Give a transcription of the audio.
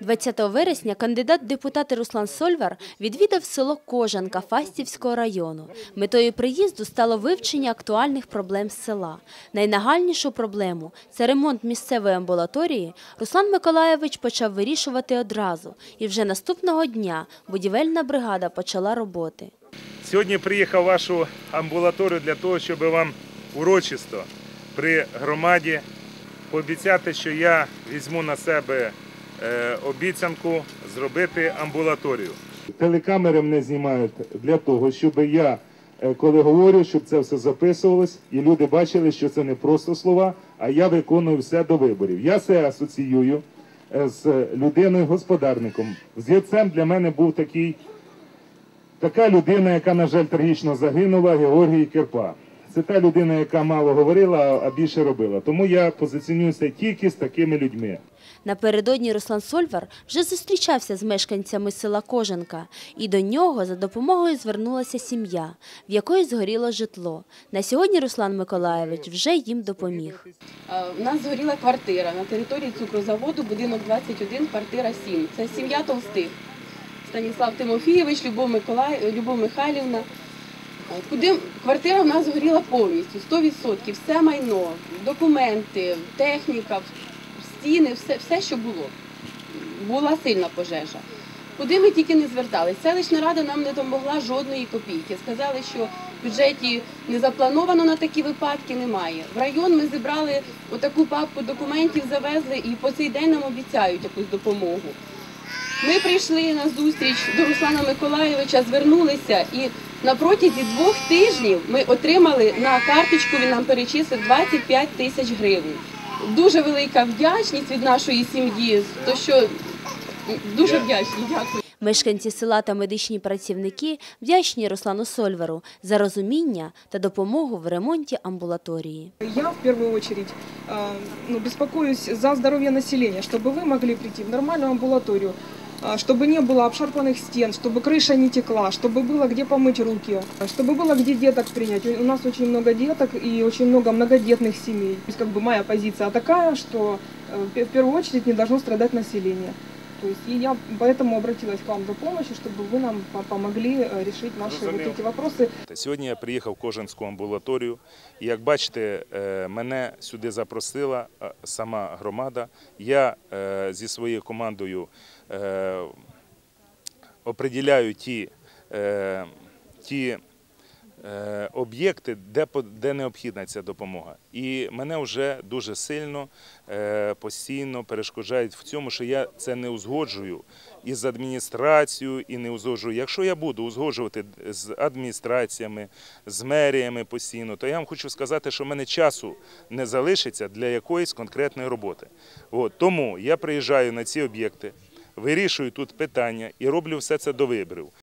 20 вересня кандидат депутати Руслан Сольвар відвідав село Кожанка Фастівського району. Метою приїзду стало вивчення актуальних проблем села. Найнагальнішу проблему це ремонт місцевої амбулаторії. Руслан Миколаєвич почав вирішувати одразу, і вже наступного дня будівельна бригада почала роботи. Сьогодні приїхав вашу амбулаторію для того, щоб вам урочисто при громаді пообіцяти, що я візьму на себе обіцянку зробити амбулаторію. Телекамери мене знімають для того, щоб я, е, коли говорю, щоб це все записувалось, і люди бачили, що це не просто слова, а я виконую все до виборів. Я це асоціюю е, з людиною-господарником. З'єдцем для мене був такий Така людина, яка, на жаль, трагічно загинула, Георгій Кирпа. Це та людина, яка мало говорила, а більше робила. Тому я позиціонуюся тільки з такими людьми. Напередодні Руслан Сольвар вже зустрічався з мешканцями села Кожанка, і до нього за допомогою звернулася сім'я, в якої згоріло житло. На сьогодні Руслан Миколаєвич вже їм допоміг. Е, У нас згоріла квартира на території цукрозаводу, будинок 21, квартира 7. Це сім'я Толстих. Станіслав Тимофійович, Любов, Миколай... Любов Михайлівна. Е, Куди квартира в нас згоріла повністю, 100%, все майно, документи, техніка, стіни, все, все, що було. Була сильна пожежа. Куди ми тільки не зверталися. Селищна рада нам не допомогла жодної копійки. Сказали, що в бюджеті не заплановано на такі випадки, немає. В район ми зібрали отаку папку документів, завезли і по цей день нам обіцяють якусь допомогу. Ми прийшли на зустріч до Руслана Миколайовича, звернулися і на протязі двох тижнів ми отримали на карточку, він нам перечислив 25 тисяч гривень. Дуже велика вдячність від нашої сім'ї, то що дуже вдячні, дякую. Мешканці села та медичні працівники вдячні Руслану Сольвару за розуміння та допомогу в ремонті амбулаторії. Я в первую очередь э, ну, беспокоюсь за здоровье населения, чтобы вы могли прийти в нормальную амбулаторию, а, чтобы не было обшарпанных стен, чтобы крыша не текла, чтобы было где помыть руки, чтобы было где деток принять. У нас очень много деток и очень много многодетных семей. То есть как бы моя позиция такая, что э, в первую очередь не должно страдать население. То есть и я поэтому обратилась к вам за помощью, чтобы вы нам по- помогли э, решить наши вот Разумел. эти вопросы. Сьогодні я приїхав в Кожанську амбулаторію, і як бачите, е, мене сюди запросила е, сама громада. Я е, зі своєю командою е, определяю ті, е, ті е, об'єкти, де, де необхідна ця допомога. І мене вже дуже сильно е, постійно перешкоджають в цьому, що я це не узгоджую із адміністрацією і не узгоджую. Якщо я буду узгоджувати з адміністраціями, з меріями постійно, то я вам хочу сказати, що в мене часу не залишиться для якоїсь конкретної роботи. От, тому я приїжджаю на ці об'єкти. Вирішую тут питання і роблю все це до виборів.